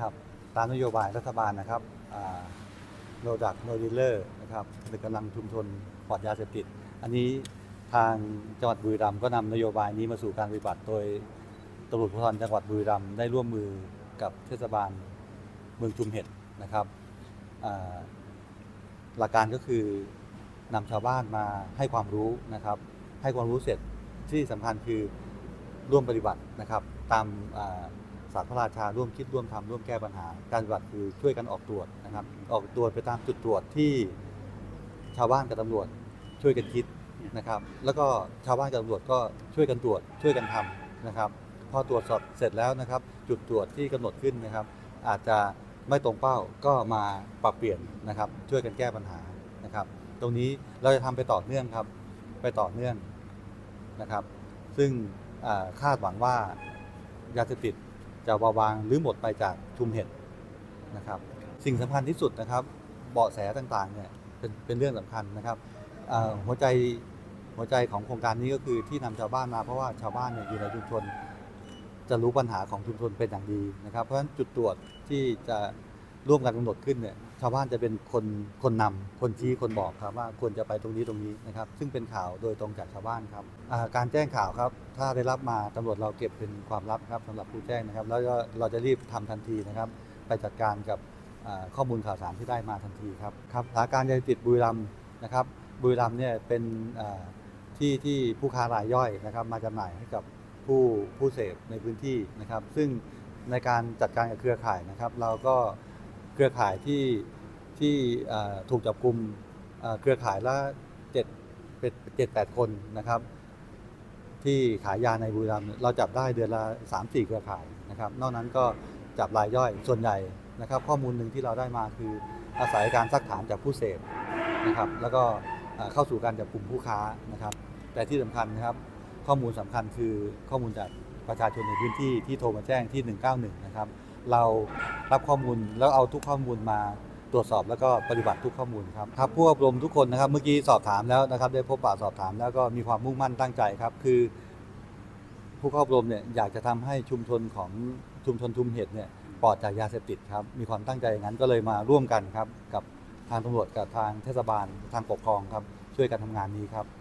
ครับตามนโยบายรัฐบาลนะครับโนดักโนดีเลอร์นะครับผลิตกำลังชุมชนปลอดยาเสพติด อันนี้ทางจังหวัดบุรีรัมย์ก็นำนโยบายนี้มาสู่การปฏิบัติโดยตำรวจภูธรจังหวัดบุรีรัมย์ได้ร่วมมือกับเทศบาลเมืองชุมเห็ดนะครับหลักการก็คือนำชาวบ้านมาให้ความรู้นะครับ ให้ความรู้เสร็จที่สำคัญคือร่วมปฏิบัตินะครับ ตาม ศาสตร์พระราชาร่วมคิดร่วมทำร่วมแก้ปัญหา การปฏิบัติคือช่วยกันออกตรวจนะครับ ออกตรวจไปตามจุดตรวจที่ชาวบ้านกับตำรวจช่วยกันคิดนะครับ แล้วก็ชาวบ้านกับตำรวจก็ช่วยกันตรวจช่วยกันทำนะครับพอตรวจสอบเสร็จแล้วนะครับ จุดตรวจที่กำหนดขึ้นนะครับ อาจจะไม่ตรงเป้าก็มาปรับเปลี่ยนนะครับ ช่วยกันแก้ปัญหานะครับ ตรงนี้เราจะทำไปต่อเนื่องครับ ไปต่อเนื่องนะครับ ซึ่งคาดหวังว่ายาเสพติด จะเบาบางหรือหมดไปจากชุมเห็ดนะครับสิ่งสำคัญที่สุดนะครับ เบาะแสต่างๆเนี่ยเป็นเป็นเรื่องสำคัญนะครับหัวใจหัวใจของโครงการนี้ก็คือที่นำชาวบ้านมาเพราะว่าชาวบ้านเนี่ยอยู่ในชุมชน จะรู้ปัญหาของชุมชนเป็นอย่างดีนะครับ เพราะฉะนั้นจุดตรวจที่จะ ร่วมกันกำหนดขึ้นเนี่ยชาวบ้านจะเป็นคนคนนำคนชี้คนบอกครับว่าควรจะไปตรงนี้ตรงนี้นะครับ ซึ่งเป็นข่าวโดยตรงจากชาวบ้านครับอ่าการแจ้งข่าวครับ ถ้าได้รับมาตำรวจเราเก็บเป็นความลับครับสำหรับผู้แจ้งนะครับ แล้วก็เราจะรีบทำทันทีนะครับ ไปจัดการกับอ่าข้อมูลข่าวสารที่ได้มาทันทีครับครับสถานการณ์ยาเสพติดบุรีรัมย์นะครับบุรีรัมย์เนี่ยเป็นอ่าที่ที่ผู้ค้ารายย่อยนะครับ มาจำหน่ายให้กับผู้ผู้เสพในพื้นที่นะครับ ซึ่งในการจัดการกับเครือข่ายนะครับ เราก็ เครือข่ายที่ที่ถูกจับกลุ่มเครือข่ายละเจ็ดเป็นเจ็ดแปดคนนะครับ ที่ขายยาในบุรีรัมย์เราจับได้เดือนละ3ามสี่เครือข่ายนะครับ นอกนั้นก็จับรายย่อยส่วนใหญ่นะครับ ข้อมูลหนึ่งที่เราได้มาคืออาศัยการซักถามจากผู้เสพนะครับ แล้วก็เข้าสู่การจับกลุ่มผู้ค้านะครับ แต่ที่สำคัญนะครับ ข้อมูลสำคัญคือข้อมูลจากประชาชนในพื้นที่ที่โทรมาแจ้งที่ 191 นะครับ เรารับข้อมูลแล้วเอาทุกข้อมูลมาตรวจสอบแล้วก็ปฏิบัติทุกข้อมูลครับครับผู้อบรมทุกคนนะครับ เมื่อกี้สอบถามแล้วนะครับ ได้พบปะสอบถามแล้วก็มีความมุ่งมั่นตั้งใจครับ คือ ผู้อบรมเนี่ยอยากจะทำให้ชุมชนของชุมชนทุมเห็ดเนี่ยปลอดจากยาเสพติดครับ มีความตั้งใจอย่างนั้นก็เลยมาร่วมกันครับ กับทางตำรวจกับทางเทศบาลทางปกครองครับ ช่วยกันทำงานนี้ครับ